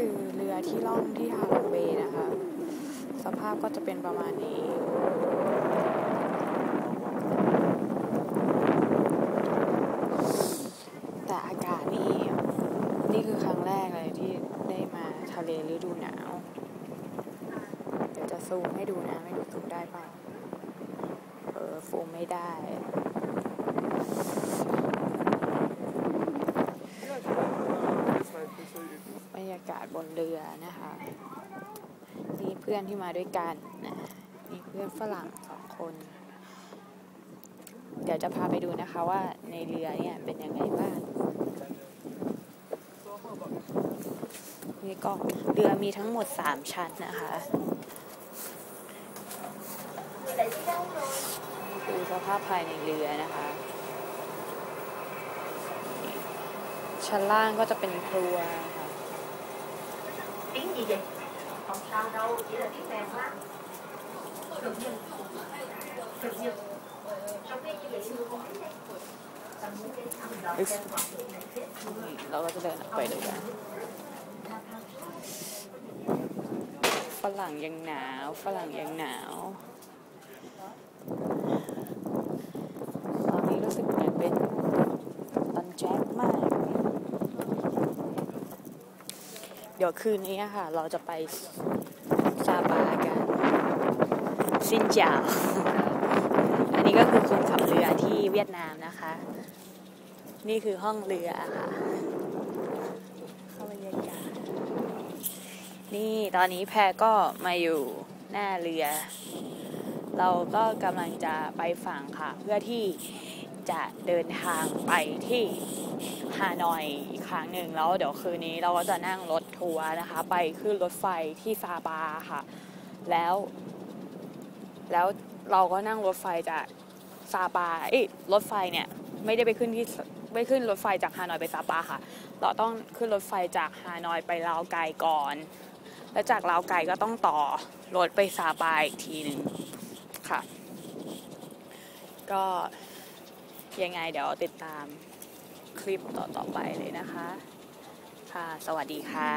คือเรือที่ล่องที่ฮาลองเบย์นะคะ สภาพก็จะเป็นประมาณนี้แต่อากาศนี่นี่คือครั้งแรกเลยที่ได้มาทะเลฤดูหนาว เดี๋ยวจะซูมให้ดูนะ ไม่รู้ซูมได้เปล่า เออซูมไม่ได้ บรรยากาศบนเรือนะคะนี่เพื่อนที่มาด้วยกันนะนี่เพื่อนฝรั่งสองคน เดี๋ยวจะพาไปดูนะคะว่าในเรือเนี่ยเป็นยังไงบ้างนี่ก็เรือมีทั้งหมดสามชั้นนะคะนี่คือสภาพภายในเรือนะคะชั้นล่างก็จะเป็นครัวค่ะ tiếng gì vậy? Không sao đâu chỉ là tiếng mèo quá đột nhiên đột nhiên trong cái chị sư có thấy đấy đó lâu cái này quay được cả. Phá làng dân nào phá làng dân nào, Tao đi rất thích nhà bên Tân chán mà. เดี๋ยวคืนนี้ค่ะ เราจะไปซาบากันซินเจียวอันนี้ก็คือคนขับเรือที่เวียดนามนะคะ นี่คือห้องเรือค่ะเข้าบรรยากาศนี่ตอนนี้แพรก็มาอยู่หน้าเรือ เราก็กำลังจะไปฝั่งค่ะ เพื่อที่จะเดินทางไปที่ฮานอยอีกครั้งหนึ่งแล้วเดี๋ยวคืนนี้เราก็จะนั่งรถทัวร์นะคะ ไปขึ้นรถไฟที่ซาบาค่ะ แล้ว แล้วเราก็นั่งรถไฟจากซาบาเอ้รถไฟเนี่ยไม่ได้ไปขึ้นที่ไม่ขึ้นรถไฟจากฮานอยไปซาปาค่ะ เราต้องขึ้นรถไฟจากฮานอยไปลาวไกก่อน แล้วจากลาวไกก็ต้องต่อรถไปซาปาอีกทีหนึ่ง ค่ะ ก็ยังไงเดี๋ยวติดตามคลิปต่อๆไปเลยนะคะ ค่ะ สวัสดีค่ะ